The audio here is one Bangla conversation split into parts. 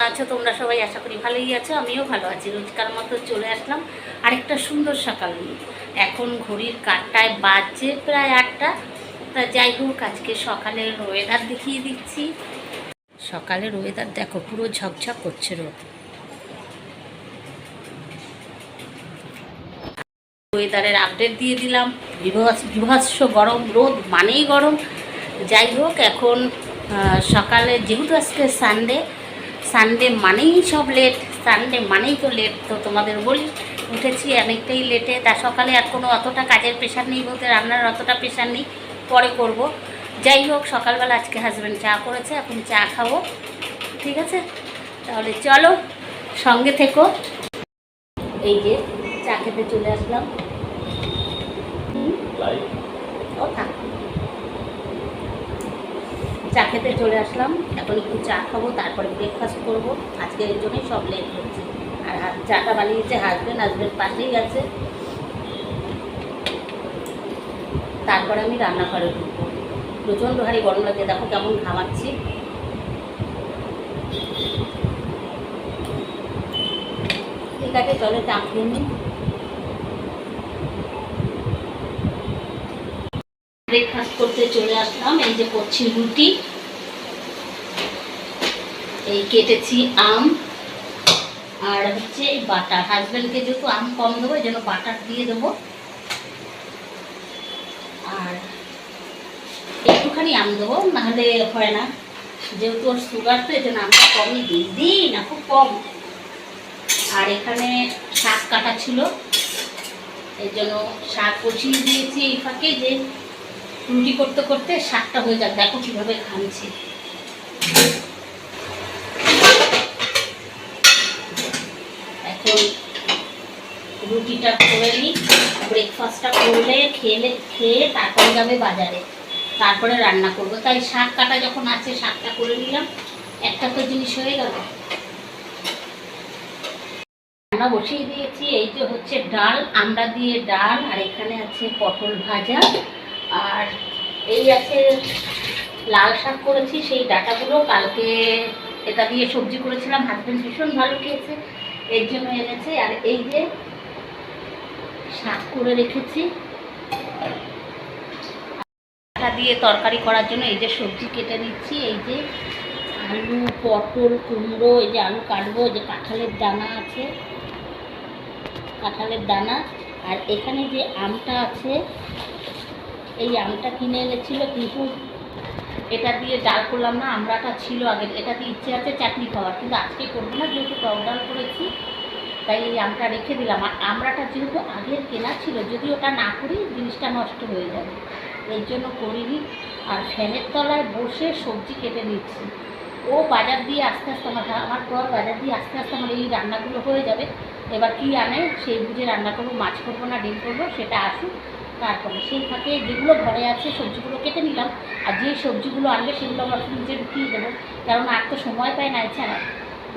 আছো তোমরা সবাই আশা করি ভালোই আছো, আমিও ভালো আছি। রোজকার মতো চলে আসলাম আরেকটা সুন্দর সকাল এখন ঘড়ির কাঁটায় বাজছে প্রায় আটটা। তা যাই হোক, আজকে সকালের ওয়েদার দেখিয়ে দিচ্ছি। সকালের ওয়েদার দেখো, পুরো ঝকঝক করছে রোদ। ওয়েদারের আপডেট দিয়ে দিলাম। বিভৎস বিভৎস গরম, রোদ মানেই গরম। যাই হোক, এখন সকালে, যেহেতু আজকে সানডে সানডে মানেই সব লেট সানডে মানেই তো লেট তো তোমাদের বলি উঠেছি অনেকটাই লেটে তা সকালে আর কোনো অতটা কাজের প্রেশার নেই বলতে রান্নার অতটা প্রেশার নেই। পরে করব। যাই হোক সকালবেলা আজকে হাজব্যান্ড চা করেছে এখন চা খাব। ঠিক আছে? তাহলে চলো সঙ্গে থেকো। এই যে চা খেতে চলে আসলাম। ও থাক। চা খেতে চলে আসলাম। এখন একটু চা খাব, তারপরে ব্রেকফাস্ট করব। আজকে এর জন্যই সব লেট হচ্ছে। আর চাটা বানিয়েছে হাজবেন্ড হাজবেন্ড পাশেই আছে। তারপরে আমি রান্নাঘরে ঢুকবো। প্রচণ্ড ভারী গরম লাগে দেখো কেমন ঘামাচ্ছি। ঠিক আছে, চলো চা খেয়ে নিই ব্রেকফাস্ট করতে চলে আসলাম, এই যে করছি রুটি। এই কেটেছি আম, আর হচ্ছে এই বাটার। হাজব্যান্ডকে যেহেতু আম কম দেবো, এই জন্য বাটার দিয়ে দেবো। আর একটুখানি আম দেবো, নাহলে হয় না। যেহেতু ওর সুগার তো, এই জন্য আমটা কমই দিই। দিই না, খুব কম। আর এখানে শাক কাটা ছিল। এই জন্য শাক কচিয়ে দিয়েছি এই ফাঁকে যে, রুটি করতে করতে শাকটা হয়ে যাক। দেখো কীভাবে খাচ্ছি এখন রুটিটা করে নিই ব্রেকফাস্টটা করলে, খেলে, খেয়ে তারপরে যাবে বাজারে। তারপরে রান্না করব। তাই শাক কাটা যখন আছে, শাকটা করে নিলাম। একটা তো জিনিস হয়ে গেল। রান্না বসিয়ে দিয়েছি। এই যে হচ্ছে ডাল, আমরা দিয়ে ডাল, আর এখানে আছে পটল ভাজা। আর এই আছে লাল শাক করেছি, সেই ডাটাগুলো কালকে এটা দিয়ে সবজি করেছিলাম। হাজবেন্ড ভীষণ ভালো খেয়েছে, এর জন্য এনেছে। আর এই যে শাক করে রেখেছি। ডাটা দিয়ে তরকারি করার জন্য এই যে সবজি কেটে নিচ্ছি, এই যে আলু, পটল, কুমড়ো, এই যে আলু কাটবো, এই যে কাঁঠালের দানা আছে। কাঁঠালের দানা। আর এখানে যে আমটা আছে, এই আমটা কিনে এনেছিল কিন্তু এটা দিয়ে ডাল করলাম না, আমরাটা ছিল আগে এটা দিয়ে ইচ্ছে আছে চাটনি খাওয়ার। কিন্তু আজকে করব না, যেহেতু টক ডাল করেছি। তাই এই আমটা রেখে দিলাম। আর আমরাটা যেহেতু আগের কেনা ছিল, যদি ওটা না করি জিনিসটা নষ্ট হয়ে যাবে। এর জন্য করিনি। আর ফ্যানের তলায় বসে সবজি কেটে নিচ্ছি। ও বাজার দিয়ে আস্তে আস্তে আমার আমার পর বাজার দিয়ে আস্তে আস্তে আমার এই রান্নাগুলো হয়ে যাবে। এবার কি আনে, সেই বুঝে রান্না করব, মাছ করব না, ডিম করব, সেটা আসুক, তারপরে সেই ফাঁকে যেগুলো ঘরে আছে সবজিগুলো কেটে নিলাম। আর যে সবজিগুলো আনবে সেগুলো আমার ফ্রিজে ঢুকিয়ে দেবো। কারণ আর তো সময় পায় না এছাড়া।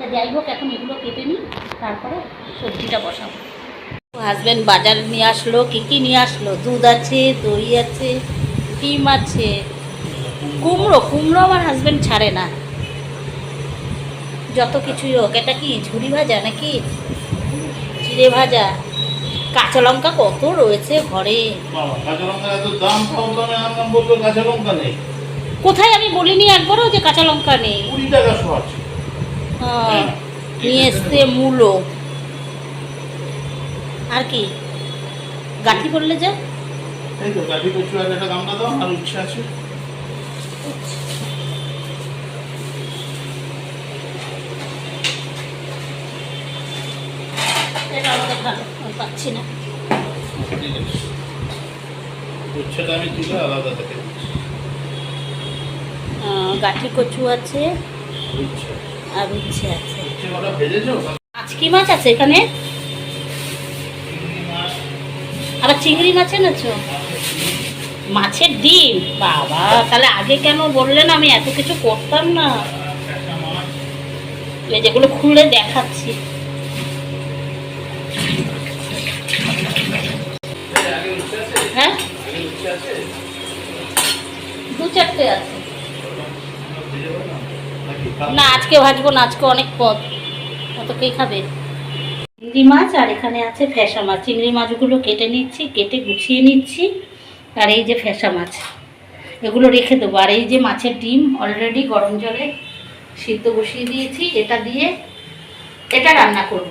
তা যাই হোক এখন এগুলো কেটে নিই তারপরে সবজিটা বসাবো। হাজব্যান্ড বাজার নিয়ে আসলো কী কী নিয়ে আসলো? দুধ আছে দই আছে ডিম আছে। কুমড়ো কুমড়ো আমার হাজব্যান্ড ছাড়ে না। যত কিছুই হোক এটা কি ঝুড়ি ভাজা নাকি? চিড়ে ভাজা। কাঁচা লঙ্কা কত রয়েছে ঘরে? কোথায় আমি বলিনি একবারও যে কাঁচা লঙ্কা নেই? কুড়ি টাকা নিয়ে এসছে মূলো। আর কি? গাঠি করলে যা? এই তো গাঠি কচু আর একটা দামটা দাও আর ইচ্ছা আছে। পাচ্ছি না। উচ্ছেটা আমি তুলে আলাদা দেখে গাঠি কচু আছে। আর উচ্ছে আছে। ভেজেছো মাছ কি মাছ আছে এখানে? আবার চিংড়ি মাছ এনেছো? মাছের ডিম? বাবা তাহলে আগে কেন বললেন আমি এত কিছু করতাম না। যেগুলো খুলে দেখাচ্ছি। হ্যাঁ? দু চারটে আছে আমরা ভেজে বললাম নাকি না, আজকে ভাজবো না, আজকে অনেক পদ। অত কে খাবে? চিংড়ি মাছ, আর এখানে আছে ফ্যাসা মাছ। চিংড়ি মাছগুলো কেটে নিচ্ছি, কেটে গুছিয়ে নিচ্ছি। আর এই যে ফ্যাসা মাছ, এগুলো রেখে দেবো। আর এই যে মাছের ডিম অলরেডি গরম জলে সিদ্ধ বসিয়ে দিয়েছি। এটা দিয়ে এটা রান্না করব।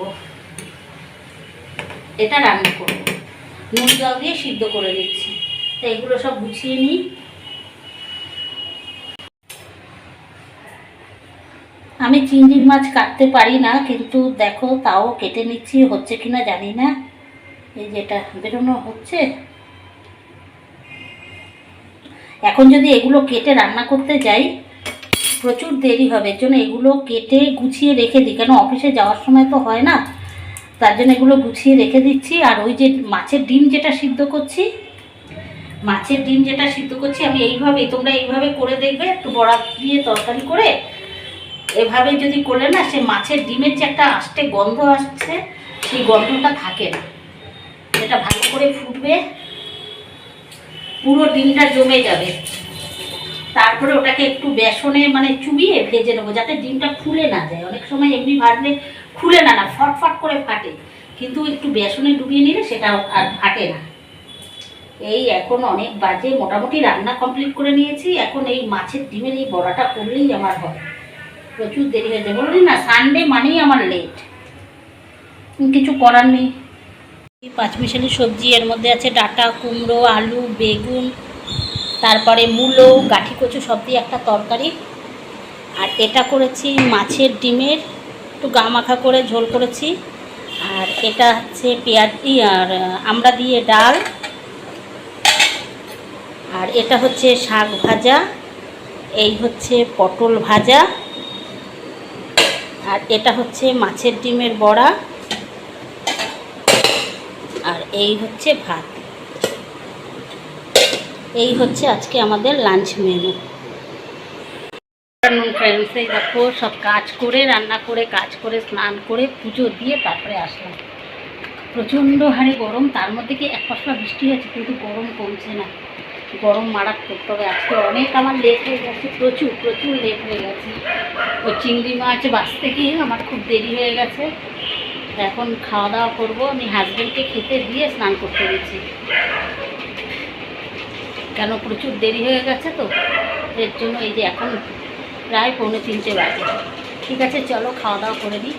এটা রান্না করব। নুন জল দিয়ে সিদ্ধ করে দিচ্ছি তো এগুলো সব গুছিয়ে নিই। আমি চিংড়ি মাছ কাটতে পারি না, কিন্তু দেখো তাও কেটে নিচ্ছি, হচ্ছে কিনা জানি না। এই যেটা বেরোনো হচ্ছে। এখন যদি এগুলো কেটে রান্না করতে যাই, প্রচুর দেরি হবে। এর জন্য এগুলো কেটে গুছিয়ে রেখে দিই। কেন, অফিসে যাওয়ার সময় তো হয় না। তার জন্য এগুলো গুছিয়ে রেখে দিচ্ছি। আর ওই যে মাছের ডিম যেটা সিদ্ধ করছি, মাছের ডিম যেটা সিদ্ধ করছি, আমি এইভাবেই, তোমরা এইভাবে করে দেখবে। একটু বড়া দিয়ে তরকারি করে এভাবে যদি করলে না, সে মাছের ডিমের যে একটা আষ্টে গন্ধ আসছে, সেই গন্ধটা থাকে না। এটা ভালো করে ফুটবে, পুরো ডিমটা জমে যাবে। তারপরে ওটাকে একটু বেসনে মানে চুবিয়ে ভেজে নেব, যাতে ডিমটা খুলে না যায়। অনেক সময় এমনি ভাজলে খুলে না না, ফটফট করে ফাটে। কিন্তু একটু বেসনে ডুবিয়ে নিলে সেটা আর ফাটে না। এই এখন অনেক বাজে, মোটামুটি রান্না কমপ্লিট করে নিয়েছি। এখন এই মাছের ডিমের এই বড়াটা করলেই আমার হয় প্রচুর দেরি হয়ে যায়। বললি, না সানডে মানেই আমার লেট কিছু করার নেই। এই পাঁচমিশালি সবজি এর মধ্যে আছে ডাটা, কুমড়ো, আলু, বেগুন, তারপরে মূলো, গাঠি কচু সব দিয়ে একটা তরকারি। আর এটা করেছি মাছের ডিমের, একটু গা মাখা করে ঝোল করেছি। আর এটা হচ্ছে পেঁয়াজ আর আমড়া দিয়ে ডাল। আর এটা হচ্ছে শাক ভাজা, এই হচ্ছে পটল ভাজা। আর এটা হচ্ছে মাছের ডিমের বড়া। আর এই হচ্ছে ভাত। এই হচ্ছে আজকে আমাদের লাঞ্চ মেনু ফ্রেন্ডস এই দেখো, সব কাজ করে, রান্না করে, কাজ করে, স্নান করে, পুজো দিয়ে তারপরে আসলাম। প্রচণ্ড হারে গরম, তার মধ্যে কি এক পশলা বৃষ্টি হয়েছে কিন্তু গরম কমছে না। গরম মারাত্মক, তবে আজকে অনেক আমার লেট হয়ে গেছে, প্রচুর প্রচুর লেট হয়ে গেছে। ওই চিংড়ি মাছ বাঁচতে গিয়ে আমার খুব দেরি হয়ে গেছে। এখন খাওয়া দাওয়া করব, আমি হাজব্যান্ডকে খেতে দিয়ে স্নান করতে গেছি কেন প্রচুর দেরি হয়ে গেছে তো? এর জন্য এই যে এখন প্রায় পৌনে তিনটে বাজে। ঠিক আছে, চলো খাওয়া দাওয়া করে দিই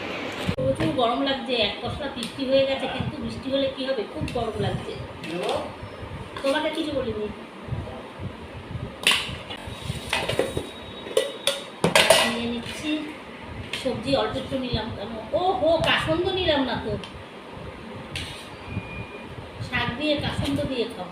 প্রচুর গরম লাগছে, এক পশলা বৃষ্টি হয়ে গেছে, কিন্তু বৃষ্টি হলে কি হবে? খুব গরম লাগছে। তোমাকে কিছু বলিনি নিয়ে নিচ্ছি সবজি অল্প একটু নিলাম কেন? ও হো কাসন্দ নিলাম না তো। শাক দিয়ে কাসন্দ দিয়ে খাব।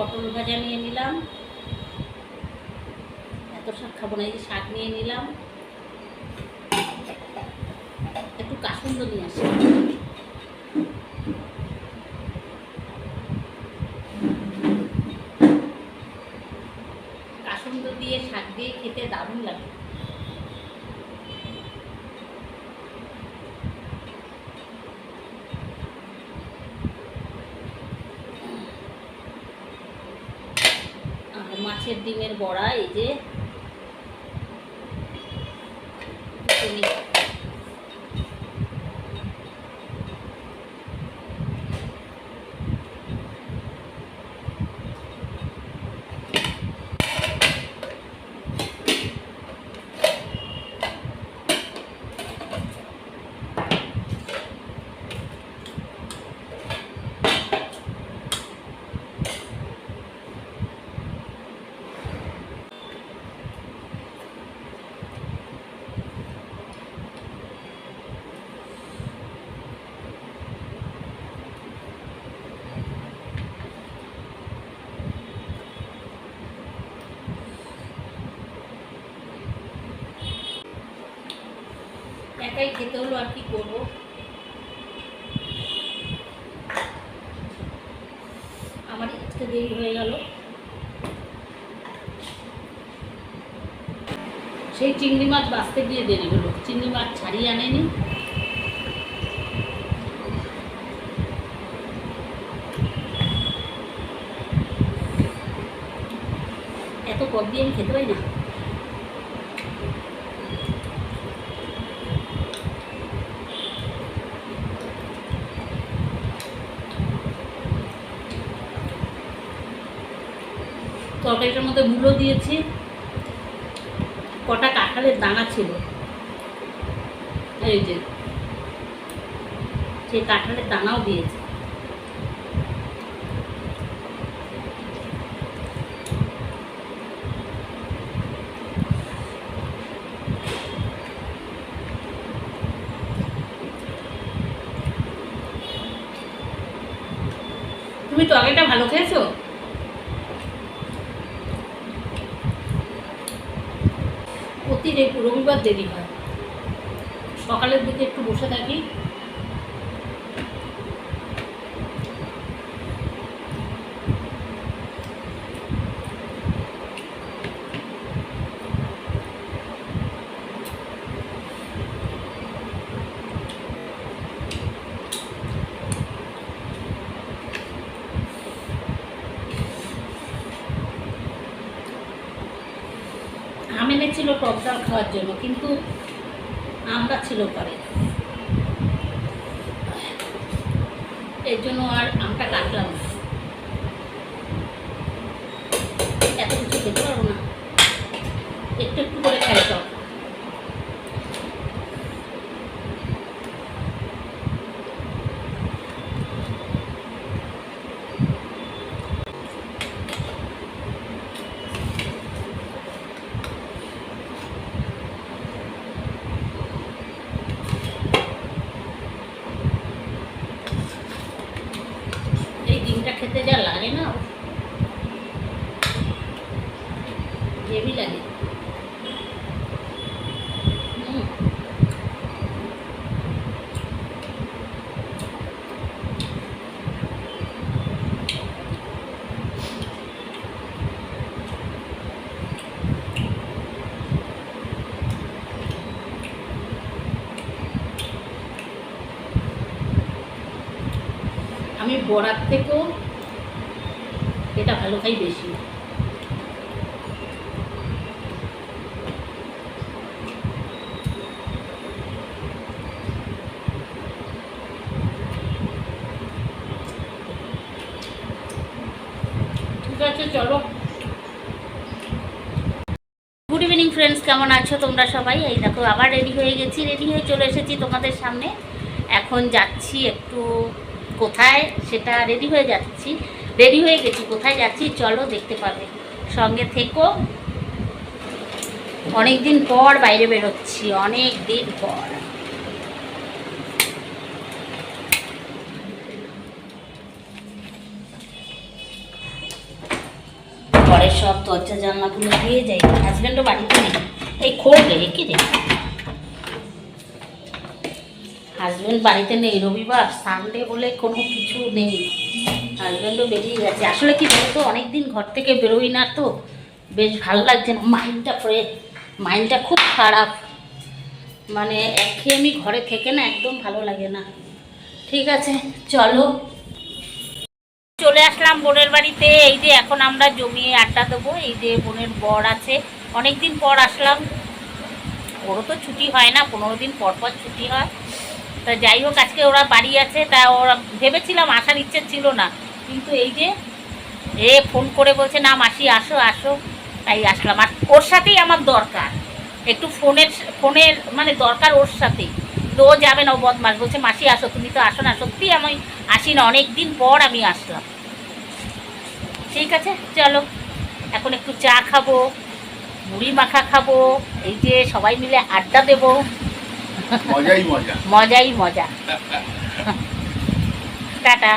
পটল ভাজা নিয়ে নিলাম। এত শাক খাব না, এই যে শাক নিয়ে নিলাম। একটু কাসুন্দ নিয়ে আসি। কাসুন্দ দিয়ে শাক দিয়ে খেতে দারুণ লাগে। মাছের ডিমের বড়া এই যে একাই খেতে হলো আর কি করব? আমার একটু দেরি হয়ে গেল। সেই চিংড়ি মাছ বাঁচতে গিয়ে দেরি হলো। চিংড়ি মাছ ছাড়িয়ে আনেনি। এত কপ দিয়ে আমি খেতে পারি না। তরকারিটার মধ্যে মূলো দিয়েছি। কটা কাঁঠালের দানা ছিল। এই যে, সেই কাঁঠালের দানাও দিয়েছি। তুমি তরকারিটা ভালো খেয়েছো? প্রতি একটু রবিবার দেরি হয়। সকালের দিকে একটু বসে থাকি। আম ছিল টক ডাল খাওয়ার জন্য, কিন্তু আমরা ছিল পরে। এর জন্য আর আমটা কাটলাম। এত কিছু খেতে পারব না। একটু একটু করে খাই সব এই ডিমটা খেতে যা লাগে না হেভি লাগে হুম। আমি বড়ার থেকেও এটা ভালো খাই বেশি। ঠিক আছে, চলো। গুড ইভিনিং ফ্রেন্ডস কেমন আছো তোমরা সবাই? এই দেখো, আবার রেডি হয়ে গেছি রেডি হয়ে চলে এসেছি তোমাদের সামনে। এখন যাচ্ছি একটু কোথায় সেটা রেডি হয়ে যাচ্ছি। রেডি হয়ে গেছি, কোথায় যাচ্ছি চলো দেখতে পাবে। সঙ্গে থেকো। অনেক দিন পর বাইরে বেরোচ্ছি অনেক দিন পর। ঘরের সব দরজা জানলাগুলো দিয়ে যাই। হাজব্যান্ডও বাড়িতে নেই। এই খোলবে কি রে হাজব্যান্ড বাড়িতে নেই, রবিবার সানডে বলে কোনো কিছু নেই। হাজব্যান্ডও বেরিয়ে গেছে। আসলে কি বলতো, অনেকদিন ঘর থেকে বেরোই না তো। বেশ ভালো লাগছে না। মাইন্ডটা ফ্রে মাইন্ডটা খুব খারাপ। মানে একঘেয়েমি ঘরে থেকে না একদম ভালো লাগে না। ঠিক আছে, চলো। চলে আসলাম বোনের বাড়িতে। এই যে এখন আমরা জমিয়ে আড্ডা দেবো। এই যে বোনের বর আছে। অনেক দিন পর আসলাম। ওরও তো ছুটি হয় না, পনেরো দিন পর পর ছুটি হয়। তা যাই হোক আজকে ওরা বাড়ি আছে, তা ওরা ভেবেছিলাম আসার ইচ্ছে ছিল না। কিন্তু এই যে এ ফোন করে বলছে, না মাসি, আসো আসো। তাই আসলাম। আর ওর সাথেই আমার দরকার। একটু ফোনের ফোনের মানে দরকার ওর সাথেই তো ও যাবে না, ও বদমাস বলছে, মাসি, আসো, তুমি তো আসো না। সত্যি আমি আসি না। অনেক দিন পর আমি আসলাম। ঠিক আছে, চলো। এখন একটু চা খাব, মুড়ি মাখা খাব, এই যে সবাই মিলে আড্ডা দেবো। মজাই মজা। মজাই মজা। টাটা।